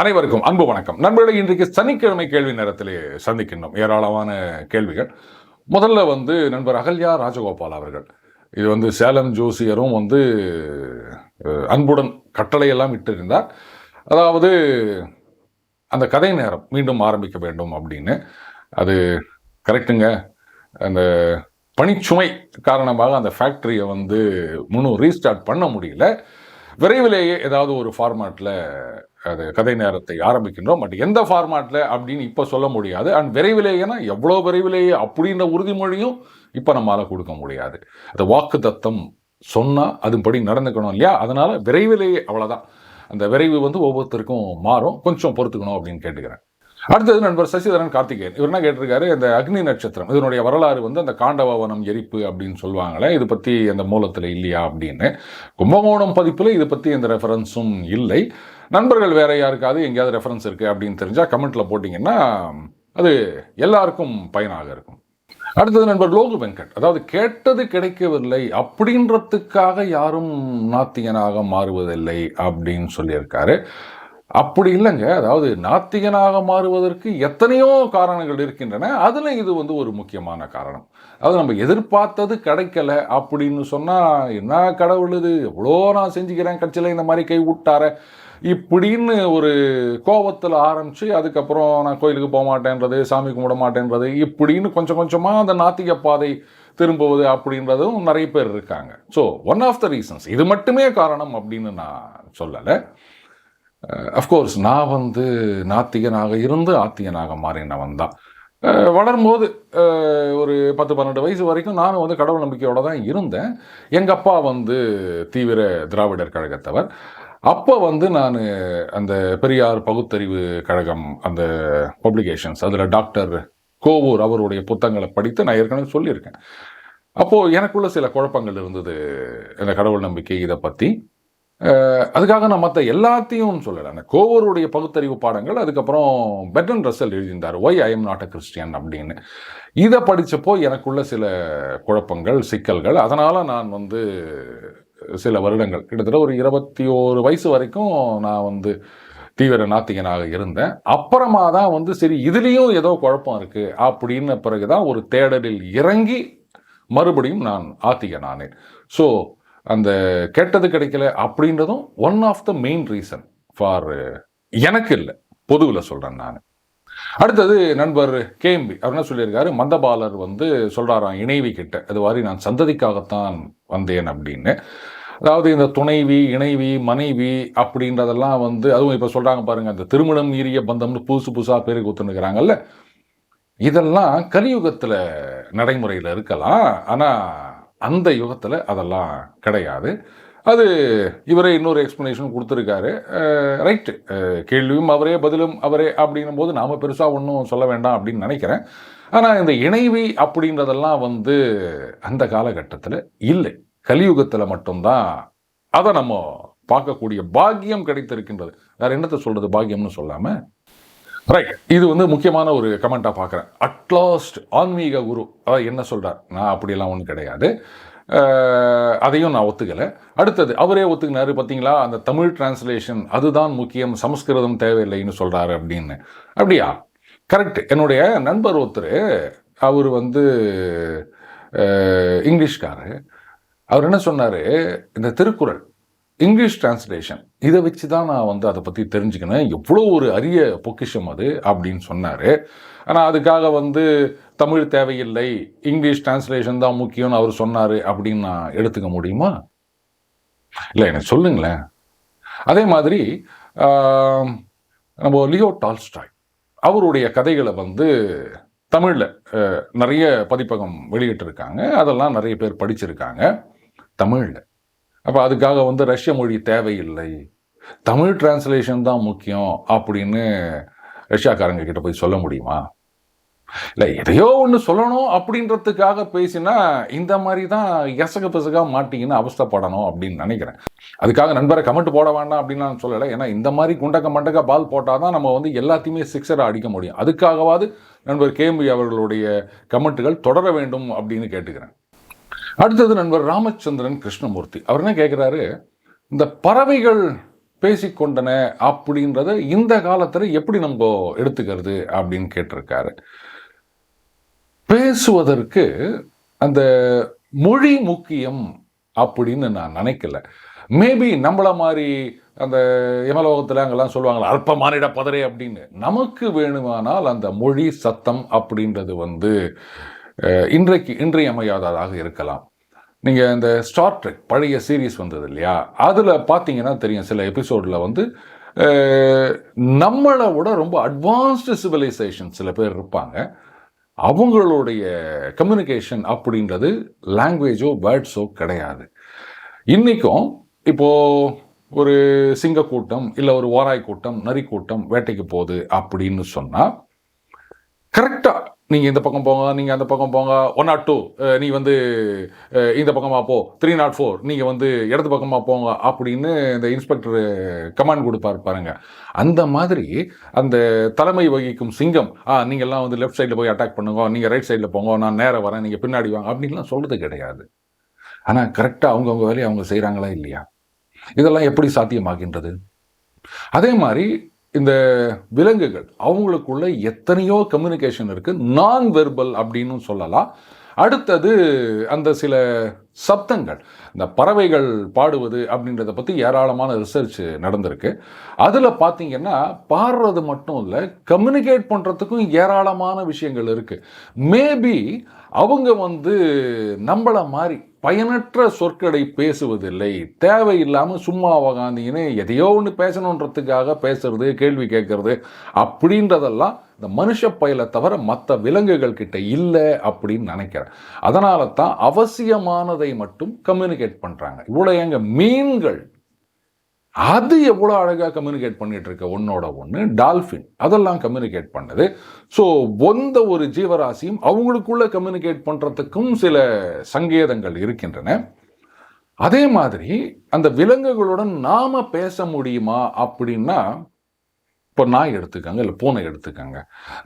அனைவருக்கும் அன்பு வணக்கம். நண்பர்களை இன்றைக்கு சனிக்கிழமை கேள்வி நேரத்திலே சந்திக்கின்றோம். ஏராளமான கேள்விகள். முதல்ல வந்து நண்பர் அகல்யா ராஜகோபால் அவர்கள். இது வந்து சேலம் ஜோசியரும் வந்து அன்புடன் கட்டளையெல்லாம் இட்டிருந்தார். அதாவது அந்த கதை நேரம் மீண்டும் ஆரம்பிக்க வேண்டும் அப்படின்னு. அது கரெக்டுங்க அந்த பணிச்சுமை காரணமாக அந்த ஃபேக்ட்ரியை வந்து முன்னும் ரீஸ்டார்ட் பண்ண முடியல. விரைவிலேயே ஏதாவது ஒரு ஃபார்மேட்டில் அது கதை நேரத்தை ஆரம்பிக்கின்றோம். பட் எந்த ஃபார்மேட்டில் அப்படின்னு இப்போ சொல்ல முடியாது. அண்ட் விரைவிலேயேனா எவ்வளோ விரைவிலேயே அப்படின்ற உறுதிமொழியும் இப்போ நம்மளால் கொடுக்க முடியாது. அது வாக்கு தத்தம் சொன்னால் அதுபடி நடந்துக்கணும் இல்லையா? அதனால் விரைவிலேயே அவ்வளோதான் அந்த விரைவு வந்து ஒவ்வொருத்தருக்கும் மாறும். கொஞ்சம் பொறுத்துக்கணும் அப்படின்னு கேட்டுக்கிறேன். அடுத்தது நண்பர் சசிதரன் கார்த்திகேயன். இவர் என்ன கேட்டிருக்காரு? இந்த அக்னி நட்சத்திரம் இதனுடைய வரலாறு வந்து அந்த காண்டவாவனம் எரிப்பு அப்படின்னு சொல்லுவாங்களே இது பற்றி அந்த மூலத்தில் இல்லையா அப்படின்னு. கும்பகோணம் பதிப்பில் இது பற்றி எந்த ரெஃபரன்ஸும் இல்லை. நண்பர்கள் வேற யாருக்காவது எங்கேயாவது ரெஃபரன்ஸ் இருக்குது அப்படின்னு தெரிஞ்சால் கமெண்ட்டில் போட்டிங்கன்னா அது எல்லாருக்கும் பயனாக இருக்கும். அடுத்தது நண்பர் லோகு வெங்கட். அதாவது கேட்டது கிடைக்கவில்லை அப்படின்றதுக்காக யாரும் நாத்திகனாக மாறுவதில்லை அப்படின்னு சொல்லியிருக்காரு. அப்படி இல்லைங்க. அதாவது நாத்திகனாக மாறுவதற்கு எத்தனையோ காரணங்கள் இருக்கின்றன. அதில் இது வந்து ஒரு முக்கியமான காரணம். அதாவது நம்ம எதிர்பார்த்தது கிடைக்கல அப்படின்னு சொன்னால் என்ன கடவுள் இது? எவ்வளோ நான் செஞ்சுக்கிறேன் கட்சியில் இந்த மாதிரி கை விட்டார. இப்படின்னு ஒரு கோபத்தில் ஆரம்பித்து அதுக்கப்புறம் நான் கோயிலுக்கு போக மாட்டேன்றது சாமி கும்பிட மாட்டேன்றது இப்படின்னு கொஞ்சம் கொஞ்சமாக அந்த நாத்திக பாதை திரும்புவது அப்படின்றதும் நிறைய பேர் இருக்காங்க. So one of the reasons இது மட்டுமே காரணம் அப்படின்னு நான் சொல்லலை. அஃப்கோர்ஸ் நான் வந்து நாத்திகனாக இருந்து ஆத்தியனாக மாறினவன் தான். வளரும்போது ஒரு பத்து பன்னெண்டு வயசு வரைக்கும் நானும் வந்து கடவுள் நம்பிக்கையோடு தான் இருந்தேன். எங்கள் அப்பா வந்து தீவிர திராவிடர் கழகத்தவர். அப்போ வந்து நான் அந்த பெரியார் பகுத்தறிவு கழகம் அந்த பப்ளிகேஷன்ஸ் அதில் டாக்டர் கோவூர் அவருடைய புத்தகங்களை படித்து நான் ஏற்கனவே சொல்லியிருக்கேன். அப்போது எனக்குள்ள சில குழப்பங்கள் இருந்தது இந்த கடவுள் நம்பிக்கை இதை பற்றி அதுக்காக நான் மற்ற எல்லாத்தையும் சொல்லலை. அந்த கோவருடைய பகுத்தறிவு பாடங்கள் அதுக்கப்புறம் பெட்டன் ரசல் எழுதியிருந்தார் why I am not a Christian அப்படின்னு. இதை படித்தப்போ எனக்குள்ள சில குழப்பங்கள் சிக்கல்கள். அதனால் நான் வந்து சில வருடங்கள். கிட்டத்தட்ட ஒரு இருபத்தி ஓரு வயசு வரைக்கும் நான் வந்து தீவிர நாத்திகனாக இருந்தேன். அப்புறமா தான் வந்து சரி இதுலேயும் ஏதோ குழப்பம் இருக்குது அப்படின்ன பிறகு தான் ஒரு தேடலில் இறங்கி மறுபடியும் நான் ஆத்திகனானேன். ஸோ அந்த கெட்டது கிடைக்கல அப்படின்றதும் one of the main reason for எனக்கு இல்லை பொதுவில் சொல்கிறேன் நான். அடுத்தது நண்பர் கேம்பி. அவர் என்ன சொல்லியிருக்காரு? மந்தபாலர் வந்து சொல்கிறாராம் இணைவி கிட்ட. அது மாதிரி நான் சந்ததிக்காகத்தான் வந்தேன் அப்படின்னு. அதாவது இந்த துணைவி இணைவி மனைவி அப்படின்றதெல்லாம் வந்து அதுவும் இப்போ சொல்கிறாங்க பாருங்கள் அந்த திருமணம் ஈரிய பந்தம்னு புதுசு புதுசாக பேருக்கு ஒத்துனுக்கிறாங்கல்ல இதெல்லாம் கலியுகத்தில் நடைமுறையில் இருக்கலாம். ஆனால் அந்த யுகத்தில் அதெல்லாம் கிடையாது. அது இவரே இன்னொரு எக்ஸ்ப்ளனேஷன் கொடுத்துருக்காரு. ரைட்டு கேள்வியும் அவரே பதிலும் அவரே அப்படின்னும் போது நாம் பெருசாக ஒன்றும் சொல்ல வேண்டாம் அப்படின்னு நினைக்கிறேன். ஆனால் இந்த இணைவி அப்படின்றதெல்லாம் வந்து அந்த காலகட்டத்தில் இல்லை. கலியுகத்தில் மட்டும்தான் அதை நம்ம பார்க்கக்கூடிய பாக்கியம் கிடைத்திருக்கின்றது. வேறு என்னத்தை சொல்கிறது பாக்கியம்னு சொல்லாமல் ரைட் இது வந்து முக்கியமான ஒரு கமெண்ட்டாக பார்க்குறேன். அட்லாஸ்ட் ஆன்மீக குரு அதாவது என்ன சொல்கிறார் நான் அப்படியெல்லாம் ஒன்றும் கிடையாது. அதையும் நான் ஒத்துக்கலை. அடுத்தது அவரே ஒத்துக்கினாரு பார்த்தீங்களா அந்த தமிழ் டிரான்ஸ்லேஷன் அதுதான் முக்கியம் சமஸ்கிருதம் தேவையில்லைன்னு சொல்கிறாரு அப்படின்னு. அப்படியா? கரெக்ட் என்னுடைய நண்பர் ஒருத்தர் அவர் வந்து இங்கிலீஷ்காரர். அவர் என்ன சொன்னார்? இந்த திருக்குறள் இங்கிலீஷ் டிரான்ஸ்லேஷன் இதை வச்சு தான் நான் வந்து அதை பற்றி தெரிஞ்சுக்கினேன். எவ்வளோ ஒரு அரிய பொக்கிஷம் அது அப்படின்னு சொன்னார். ஆனால் அதுக்காக வந்து தமிழ் தேவையில்லை இங்கிலீஷ் டிரான்ஸ்லேஷன் தான் முக்கியம்னு அவர் சொன்னார் அப்படின்னு நான் எடுத்துக்க முடியுமா? இல்லை எனக்கு சொல்லுங்களேன். அதே மாதிரி நம்ம லியோ டால்ஸ்டாய் அவருடைய கதைகளை வந்து தமிழில் நிறைய பதிப்பகம் வெளியிட்டிருக்காங்க. அதெல்லாம் நிறைய பேர் படிச்சிருக்காங்க தமிழில். அப்போ அதுக்காக வந்து ரஷ்ய மொழி தேவையில்லை. தமிழ் டிரான்ஸ்லேஷன் தான் முக்கியம் அப்படின்னு ரஷ்யாக்காரங்க கிட்ட போய் சொல்ல முடியுமா? இல்லை எதையோ ஒன்று சொல்லணும் அப்படின்றதுக்காக பேசினா இந்த மாதிரி தான் எசக பெசகாக மாட்டிங்கன்னு அவஸ்தைப்படணும் அப்படின்னு நினைக்கிறேன். அதுக்காக நண்பரை கமெண்ட் போட வேண்டாம் அப்படின்னு நான் சொல்லலை. ஏன்னா இந்த மாதிரி குண்டக்க மண்டக்க பால் போட்டால் தான் நம்ம வந்து எல்லாத்தையுமே சிக்ஸரை அடிக்க முடியும். அதுக்காகவாது நண்பர் கேம்பி அவர்களுடைய கமெண்ட்டுகள் தொடர வேண்டும் அப்படின்னு கேட்டுக்கிறேன். அடுத்தது நண்பர் ராமச்சந்திரன் கிருஷ்ணமூர்த்தி. அவர் என்ன கேட்குறாரு இந்த பறவைகள் பேசிக்கொண்டன அப்படின்றத இந்த காலத்துல எப்படி நம்ம எடுத்துக்கிறது அப்படின்னு கேட்டிருக்காரு. பேசுவதற்கு அந்த மொழி முக்கியம் அப்படின்னு நான் நினைக்கல. மேபி நம்மள மாதிரி அந்த யமலோகத்தில் அங்கெல்லாம் சொல்லுவாங்களா அல்ப மானிட பதறே அப்படின்னு. நமக்கு வேணுமானால் அந்த மொழி சத்தம் அப்படின்றது வந்து இன்றைக்கு இன்றியமையாததாக இருக்கலாம். நீங்கள் இந்த ஸ்டார் ட்ரெக் பழைய சீரீஸ் வந்தது இல்லையா? அதில் பார்த்தீங்கன்னா தெரியும் சில எபிசோடில் வந்து நம்மளை விட ரொம்ப அட்வான்ஸ்டு சிவிலைசேஷன் சில பேர் இருப்பாங்க. அவங்களுடைய கம்யூனிகேஷன் அப்படின்றது லாங்குவேஜோ வேர்ட்ஸோ கிடையாது. இன்னைக்கும் இப்போ ஒரு சிங்க கூட்டம் இல்லை ஒரு ஓராய் கூட்டம் நரி கூட்டம் வேட்டைக்கு போகுது அப்படின்னு சொன்னால் கரெக்டாக நீங்கள் இந்த பக்கம் போங்க நீங்கள் அந்த பக்கம் போங்க. ஒன் நாட் டூ நீ வந்து இந்த பக்கமாக போ. த்ரீ நாட் ஃபோர் நீங்கள் வந்து இடது பக்கமாக போங்க அப்படின்னு இந்த இன்ஸ்பெக்டர் கமாண்ட் கொடுப்பாரு பாருங்க. அந்த மாதிரி அந்த தலைமை வகிக்கும் சிங்கம் ஆ நீங்கள்லாம் வந்து லெஃப்ட் சைடில் போய் அட்டாக் பண்ணுங்க நீங்கள் ரைட் சைடில் போங்க நான் நேராக வரேன் நீங்கள் பின்னாடி வாங்க அப்படின்லாம் சொல்றது கிடையாது. ஆனால் கரெக்டாக அவங்கவுங்க வேலையை அவங்க செய்கிறாங்களா இல்லையா? இதெல்லாம் எப்படி சாத்தியமாகின்றது? அதே மாதிரி இந்த விலங்குகள் அவங்களுக்குள்ள எத்தனையோ கம்யூனிகேஷன் இருக்குது நான் வெர்பல் அப்படின்னு சொல்லலாம். அடுத்தது அந்த சில சப்தங்கள். இந்த பறவைகள் பாடுவது அப்படின்றத பற்றி ஏராளமான ரிசர்ச் நடந்திருக்கு. அதில் பார்த்தீங்கன்னா பாடுறது மட்டும் இல்லை கம்யூனிகேட் பண்ணுறதுக்கும் ஏராளமான விஷயங்கள் இருக்குது மேபி அவங்க வந்து நம்மளை மாதிரி பயனற்ற சொற்களை பேசுவதில்லை. தேவையில்லாமல் சும்மா உக்காந்தின்னு எதையோ ஒன்று பேசணுன்றதுக்காக பேசுறது கேள்வி கேட்கறது அப்படின்றதெல்லாம் இந்த மனுஷ பயலை தவிர மற்ற விலங்குகள் கிட்ட இல்லை அப்படின்னு நினைக்கிறேன். அதனால தான் அவசியமானதை மட்டும் கம்யூனிகேட் பண்ணுறாங்க இவ்வளோ எங்கள் மீன்கள் அது எவ்வளோ அழகாக கம்யூனிகேட் பண்ணிகிட்டு இருக்க? ஒன்னோட ஒன்று டால்ஃபின் அதெல்லாம் கம்யூனிகேட் பண்ணுது. ஸோ எந்த ஒரு ஜீவராசியும் அவங்களுக்குள்ள கம்யூனிகேட் பண்ணுறதுக்கும் சில சங்கேதங்கள் இருக்கின்றன. அதே மாதிரி அந்த விலங்குகளுடன் நாம் பேச முடியுமா அப்படின்னா இப்போ நாய் எடுத்துக்கோங்க இல்லை பூனை எடுத்துக்கோங்க.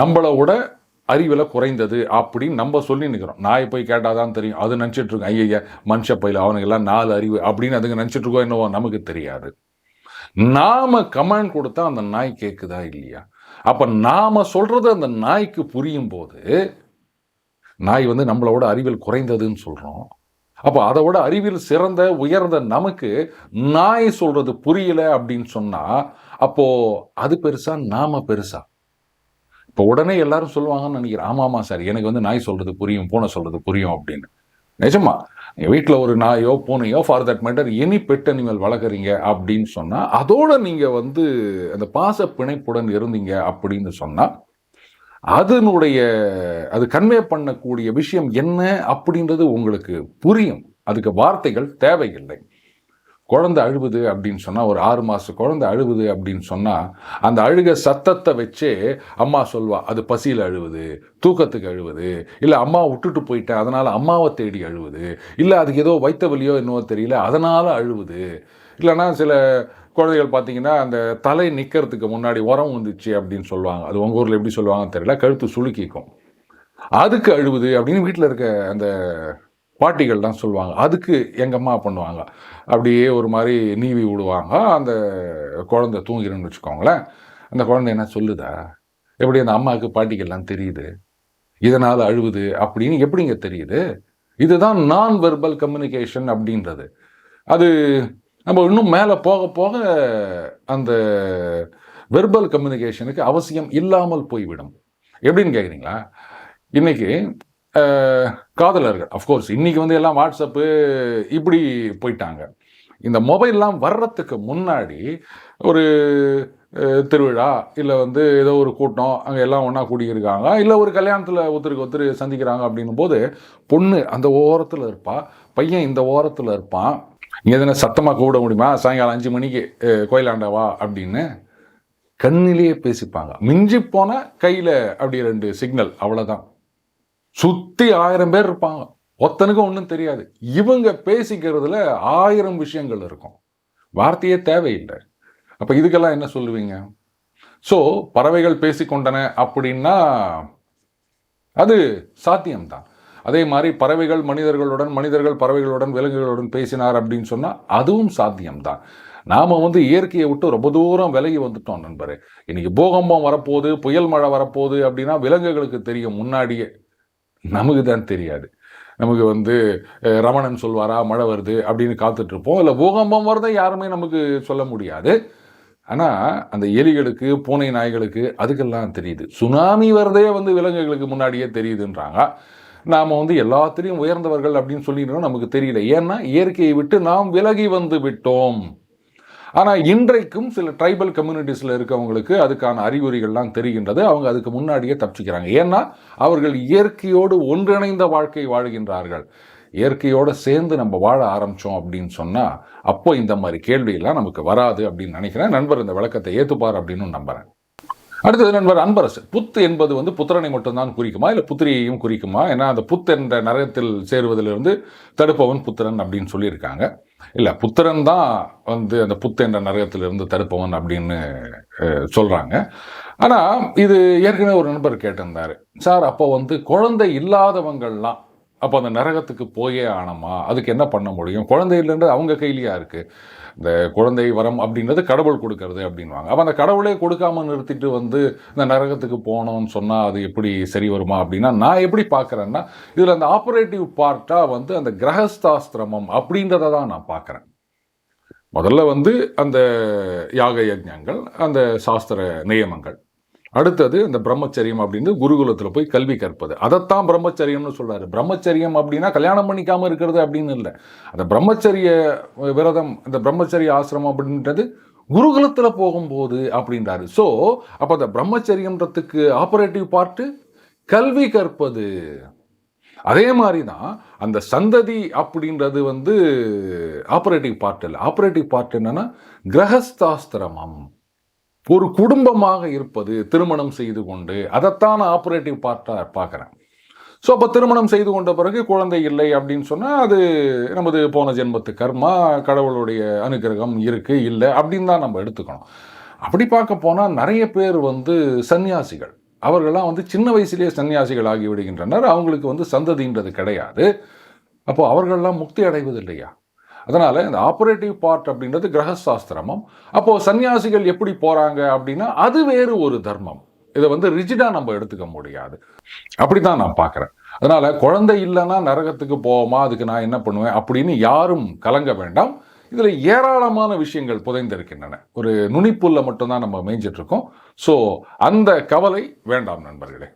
நம்மளை விட அறிவில் குறைந்தது அப்படின்னு நம்ம சொல்லி நிற்கிறோம் நான் போய் கேட்டால் தான் தெரியும். அது நினச்சிட்ருக்கோம் ஐயா மனுஷ பையில் அவனுக்கெல்லாம் நாலு அறிவு அப்படின்னு அதுங்க நினச்சிட்ருக்கோம் என்னவோ நமக்கு தெரியாது. நாம கமெண்ட் கொடுத்தா அந்த நாய் கேட்குதா இல்லையா? அப்ப நாம சொல்றது அந்த நாய்க்கு புரியும் போது நாய் வந்து நம்மளோட அறிவில் குறைந்ததுன்னு சொல்றோம். அப்போ அதை விட அறிவில் சிறந்த உயர்ந்த நமக்கு நாய் சொல்றது புரியல அப்படின்னு சொன்னா அப்போ அது பெருசா நாம பெருசா? இப்போ உடனே எல்லாரும் சொல்லுவாங்கன்னு நினைக்கிறேன். ஆமாம் ஆமாம் சார் எனக்கு வந்து நாய் சொல்றது புரியும் பூனை சொல்றது புரியும் அப்படின்னு. நிஜமா? எங்கள் வீட்டில் ஒரு நாயோ பூனையோ for that matter any pet animal வளர்க்குறீங்க அப்படின்னு சொன்னால் அதோடு நீங்கள் வந்து அந்த பாச பிணைப்புடன் இருந்தீங்க அப்படின்னு சொன்னால் அதனுடைய அது கன்வே பண்ணக்கூடிய விஷயம் என்ன அப்படின்றது உங்களுக்கு புரியும். அதுக்கு வார்த்தைகள் தேவையில்லை. குழந்தை அழுவுது அப்படின்னு சொன்னால் ஒரு ஆறு மாதம் குழந்தை அழுவுது அப்படின்னு சொன்னால் அந்த அழுக சத்தத்தை வச்சே அம்மா சொல்வா அது பசியில் அழுவுது தூக்கத்துக்கு அழுவுது. இல்லை அம்மா விட்டுட்டு போயிட்டேன் அதனால் அம்மாவை தேடி அழுவுது. இல்லை அதுக்கு ஏதோ வைத்த வலியோ என்னவோ தெரியல அதனால் அழுவுது. இல்லைன்னா சில குழந்தைகள் பார்த்தீங்கன்னா அந்த தலை நிற்கிறதுக்கு முன்னாடி உரம் வந்துச்சு அப்படின்னு சொல்லுவாங்க. அது உங்கள் ஊரில் எப்படி சொல்லுவாங்கன்னு தெரியல கழுத்து சுளுக்கிக்கும். அதுக்கு அழுவுது அப்படின்னு வீட்டில் இருக்க அந்த பாட்டிகள்லாம் சொல்லுவாங்க. அதுக்கு எங்கள் அம்மா பண்ணுவாங்க. அப்படியே ஒரு மாதிரி நீவி விடுவாங்க. அந்த குழந்தை தூங்கிடுன்னு வச்சுக்கோங்களேன். அந்த குழந்தை என்ன சொல்லுதா? எப்படி அந்த அம்மாவுக்கு பாட்டிகள்லாம் தெரியுது? இதனால் அழுவுது அப்படின்னு எப்படிங்க தெரியுது? இதுதான் நான் வெர்பல் கம்யூனிகேஷன் அப்படின்றது. அது நம்ம இன்னும் மேலே போக போக அந்த வெர்பல் கம்யூனிகேஷனுக்கு அவசியம் இல்லாமல் போய்விடும். எப்படின்னு கேட்குறீங்களா இன்றைக்கி காதலர்கள். அஃப்கோர்ஸ் இன்றைக்கி வந்து எல்லாம் வாட்ஸ்அப்பு இப்படி போயிட்டாங்க. இந்த மொபைல்லாம் வர்றதுக்கு முன்னாடி ஒரு திருவிழா இல்லை வந்து ஏதோ ஒரு கூட்டம் அங்கே எல்லாம் ஒன்றா கூடியிருக்காங்க இல்லை ஒரு கல்யாணத்தில் ஒருத்தருக்கு ஒருத்தர் சந்திக்கிறாங்க அப்படின்னும் போது பொண்ணு அந்த ஓரத்தில் இருப்பாள் பையன் இந்த ஓரத்தில் இருப்பான். இங்கே எதனா சத்தமாக கூப்பிட முடியுமா? சாயங்காலம் அஞ்சு மணிக்கு கோயிலாண்டவா வா அப்படின்னு கண்ணிலேயே பேசிப்பாங்க. மிஞ்சி போனால் கையில் அப்படி ரெண்டு சிக்னல் அவ்வளோதான் சுற்றி ஆயிரம் பேர் இருப்பாங்க. ஒத்தனுக்கும் ஒன்றும் தெரியாது. இவங்க பேசிக்கிறதுல ஆயிரம் விஷயங்கள் இருக்கும். வார்த்தையே தேவையில்லை. அப்போ இதுக்கெல்லாம் என்ன சொல்லுவீங்க? ஸோ பறவைகள் பேசிக்கொண்டன அப்படின்னா அது சாத்தியம்தான். அதே மாதிரி பறவைகள் மனிதர்களுடன் மனிதர்கள் பறவைகளுடன் விலங்குகளுடன் பேசினார் அப்படின்னு சொன்னால் அதுவும் சாத்தியம்தான். நாம் வந்து இயற்கையை விட்டு ரொம்ப தூரம் விலகி வந்துட்டோம் நண்பர். இன்றைக்கி பூகம்பம் வரப்போகுது புயல் மழை வரப்போகுது அப்படின்னா விலங்குகளுக்கு தெரியும் முன்னாடியே. நமக்கு தான் தெரியாது. நமக்கு வந்து ரமணன் சொல்வாரா மழை வருது அப்படின்னு காத்துட்ருப்போம் இல்லை பூகம்பம் வரதை யாருமே நமக்கு சொல்ல முடியாது. ஆனால் அந்த எலிகளுக்கு பூனை நாய்களுக்கு அதுக்கெல்லாம் தெரியுது. சுனாமி வரதே வந்து விலங்குகளுக்கு முன்னாடியே தெரியுதுன்றாங்க. நாம் வந்து எல்லாத்திலையும் உயர்ந்தவர்கள் அப்படின்னு சொல்லிடுறோம் நமக்கு தெரியல. ஏன்னா இயற்கையை விட்டு நாம் விலகி வந்து விட்டோம். ஆனால் இன்றைக்கும் சில ட்ரைபல் கம்யூனிட்டிஸில் இருக்கவங்களுக்கு அதுக்கான அறிகுறிகள்லாம் தெரிகின்றது. அவங்க அதுக்கு முன்னாடியே தப்பிச்சுக்கிறாங்க. ஏன்னா அவர்கள் இயற்கையோடு ஒன்றிணைந்த வாழ்க்கை வாழ்கின்றார்கள். இயற்கையோடு சேர்ந்து நம்ம வாழ ஆரம்பித்தோம் அப்படின்னு சொன்னால் அப்போ இந்த மாதிரி கேள்வியெல்லாம் நமக்கு வராது அப்படின்னு நினைக்கிறேன். நண்பர் இந்த விளக்கத்தை ஏற்றுப்பார் அப்படின்னு நம்புகிறேன் அடுத்தது நண்பர் அன்பரசு. புத்து என்பது வந்து புத்திரனை மட்டும்தான் குறிக்குமா? இல்லை புத்திரியையும் குறிக்குமா? ஏன்னா அந்த புத் என்ற நரகத்தில் சேருவதிலிருந்து தடுப்பவன் புத்திரன் அப்படின்னு சொல்லியிருக்காங்க. இல்லை புத்திரன் தான் வந்து அந்த புத் நரகத்திலிருந்து தடுப்பவன் அப்படின்னு சொல்கிறாங்க ஆனால் இது ஏற்கனவே ஒரு நண்பர் கேட்டிருந்தாரு. சார் அப்போ வந்து குழந்தை இல்லாதவங்கள்லாம் அப்போ அந்த நரகத்துக்கு போயே ஆனோமா? அதுக்கு என்ன பண்ண முடியும்? குழந்தை இல்லைன்றது அவங்க கையிலையாக இருக்கு? இந்த குழந்தை வரம் அப்படின்றது கடவுள் கொடுக்கறது அப்படின்வாங்க. அப்போ அந்த கடவுளே கொடுக்காம நிறுத்திட்டு வந்து இந்த நரகத்துக்கு போனோம்னு சொன்னால் அது எப்படி சரி வருமா அப்படின்னா நான் எப்படி பார்க்குறேன்னா இதில் அந்த ஆப்ரேட்டிவ் பார்ட்டாக வந்து அந்த கிரகஸ்தாஸ்திரமம் அப்படின்றத தான் நான் பார்க்குறேன். முதல்ல வந்து அந்த யாக யஜ்ஞங்கள் அந்த சாஸ்திர நியமங்கள். அடுத்தது இந்த பிரம்மச்சரியம் அப்படின்னு குருகுலத்தில் போய் கல்வி கற்பது. அதைத்தான் பிரம்மச்சரியம்னு சொல்கிறாரு பிரம்மச்சரியம் அப்படின்னா கல்யாணம் பண்ணிக்காமல் இருக்கிறது அப்படின்னு இல்லை. அந்த பிரம்மச்சரிய விரதம் இந்த பிரம்மச்சரிய ஆசிரமம் அப்படின்றது குருகுலத்தில் போகும்போது அப்படின்றாரு. ஸோ அப்போ அந்த பிரம்மச்சரியம்ன்றதுக்கு ஆப்ரேட்டிவ் பார்ட்டு கல்வி கற்பது. அதே மாதிரி தான் அந்த சந்ததி அப்படின்றது வந்து ஆப்ரேட்டிவ் பார்ட் இல்லை. ஆப்ரேட்டிவ் பார்ட் என்னென்னா கிரகஸ்தாஸ்திரமம். ஒரு குடும்பமாக இருப்பது திருமணம் செய்து கொண்டு அதைத்தான் ஆப்ரேட்டிவ் பார்ட்டாக பார்க்குறேன். ஸோ அப்போ திருமணம் செய்து கொண்ட பிறகு குழந்தை இல்லை அப்படின்னு சொன்னால் அது நமது போன ஜென்மத்து கர்மா கடவுளுடைய அனுகிரகம் இருக்குது இல்லை அப்படின்னு தான் நம்ம எடுத்துக்கணும். அப்படி பார்க்க போனால் நிறைய பேர் வந்து சன்னியாசிகள் அவர்கள்லாம் வந்து சின்ன வயசுலேயே சன்னியாசிகள் ஆகி விடுகின்றனர். அவங்களுக்கு வந்து சந்ததின்றது கிடையாது. அப்போ அவர்கள்லாம் முக்தி அடைவது இல்லையா அதனால இந்த ஆப்ரேட்டிவ் பார்ட் அப்படின்றது கிரகசாஸ்திரமம். அப்போ சன்னியாசிகள் எப்படி போறாங்க அப்படின்னா அது வேறு ஒரு தர்மம். இதை வந்து ரிஜிடாக நம்ம எடுத்துக்க முடியாது. அப்படிதான் நான் பார்க்குறேன். அதனால குழந்தை இல்லைன்னா நரகத்துக்கு போவோமா அதுக்கு நான் என்ன பண்ணுவேன் அப்படின்னு யாரும் கலங்க வேண்டாம். இதில் ஏராளமான விஷயங்கள் புதைந்திருக்கின்றன. ஒரு நுனிப்புல்ல மட்டும்தான் நம்ம மேய்ஞ்சிட்ருக்கோம் ஸோ அந்த கவலை வேண்டாம் நண்பர்களே.